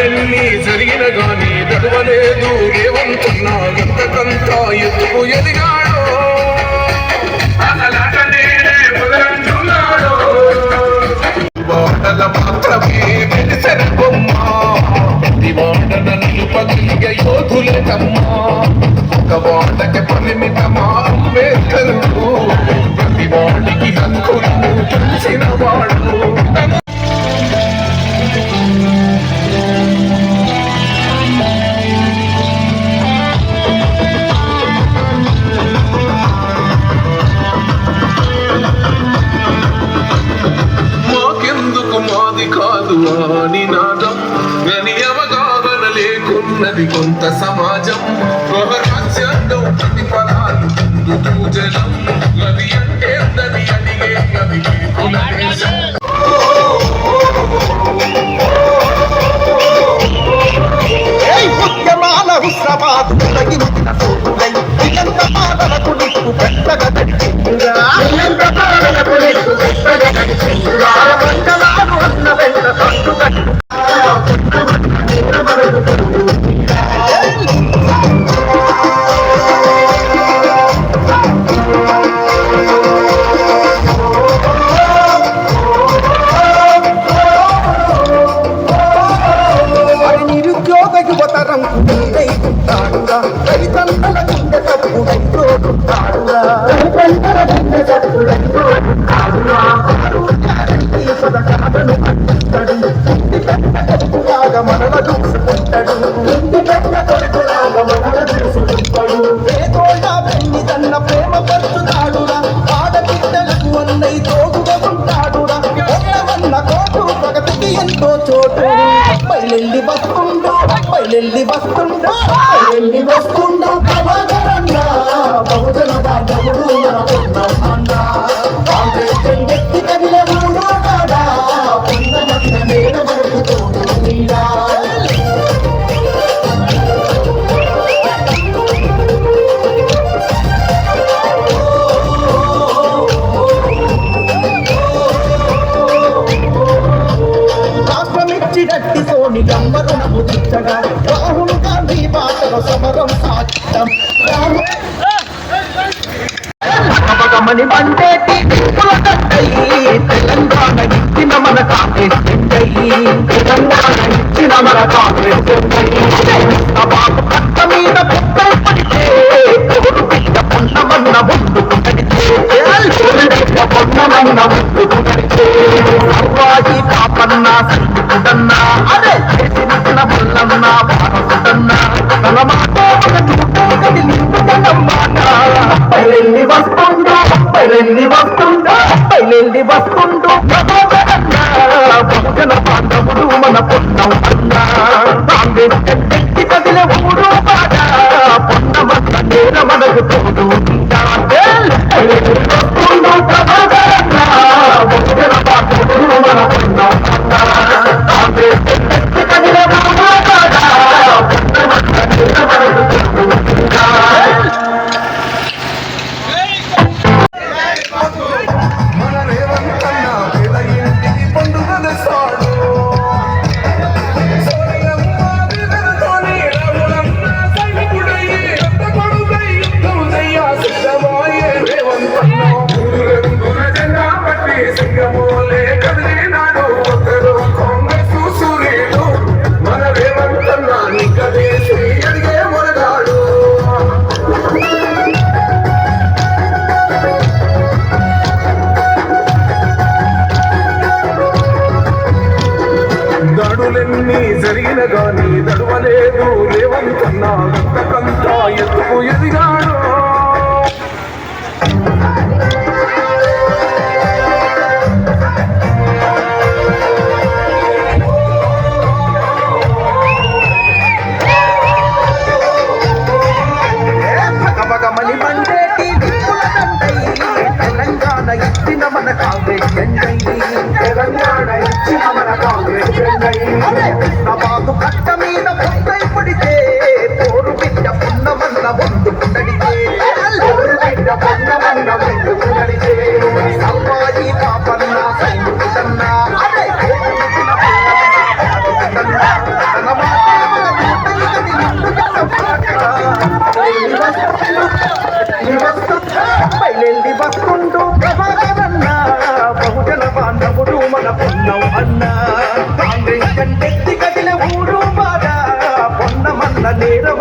దడులెన్ని జరిగిన గాని దడవలేదు ఏమంటున్నా ఎంతకంతా ఎదుగు ఎదిగాడో. అసలాటనే మొదలంటున్నాడో. వాడల మాత్రమే వెలిసిన బొమ్మ. ప్రతి వాడన నిలుపగలిగ యోధులకమ్మా ఒక వాడకి పరిమితమా అంబేద్కర్ ప్రతి వాడికి హక్కులను తెలిసిన వాడు. లేకున్నది సమాజం గృహ రాజ్యాంగం ప్రతిఫలాలు పొందుతూ జనం గది అంటే నది అడిగే గది కుల దేశం అన్న వెంట కట్టు. Come రాష్ట్రమిచ్చి గట్టి సోని దిచ్చగా రాహుల్ గాంధీ బాటల సమరం సాధ్యం. గమని మండేటి దీపుల కట్టయి తెలంగాణ ఇచ్చిన మన కాంగ్రెస్ చెందయి తెలంగాణ ఇచ్చిన మన కాంగ్రెస్ చెందయి బాబు మీద పడితే పొన్నమన్న ముందుకు పొన్నమన్న ముందుకు అన్నీ జరిగిన గాని దడవలేదు లేవనుకున్నా ఎత్తుకు ఎదిగాడు? అప్పుడు మన పొన్నం అన్న. కాంగ్రెస్ కంటెత్తి కదిలే ఊరు బాధ. పొన్నమన్న నేరం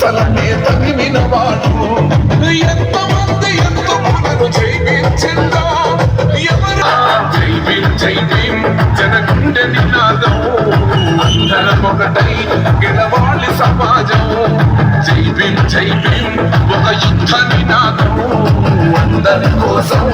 హింసలనే తగిన వాడు. ఎంతమంది ఎంతో మనను జైపించిందా ఎవరు జైబీం జైబీం జనగుండె నినాదం. అందరం ఒకటై గెలవాలి సమాజం. జైబీం జైబీం ఒక యుద్ధ నినాదం. అందరి కోసం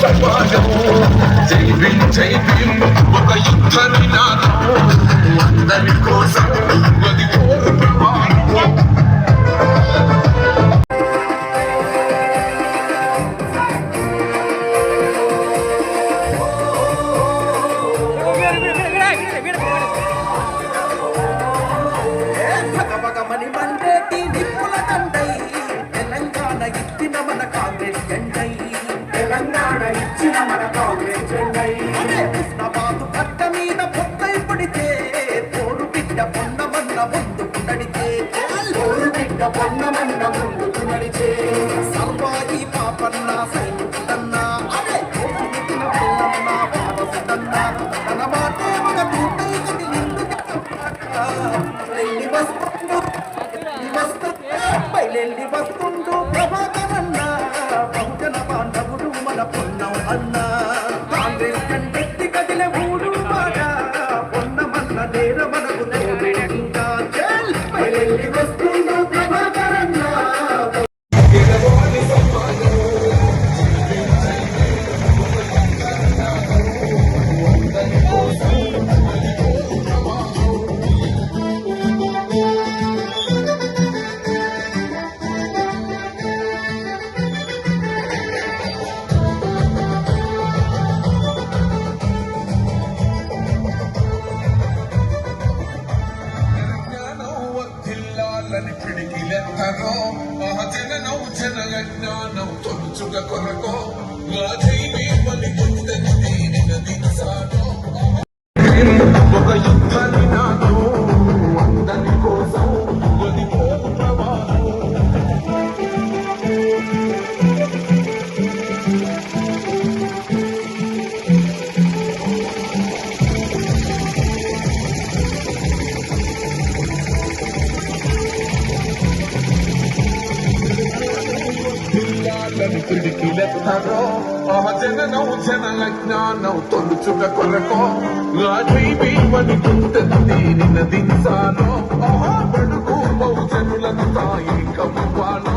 సమాజము జై భీమ్ జై ఒక యుద్ధ నినాదం అందరి కోసం చల్లని పిడికిలెత్తనో ఆచరణో జనయ జ్ఞానం తొలుచుక కొనకో లాధైవే పని పొందగితే నిన్న దినసానో జనాలకు జ్ఞానం తొలుచుట కొరకు అనుకుంటుంది నిన్న దించాలో బడుగు బహుజనులను తాయి కమ్మాలో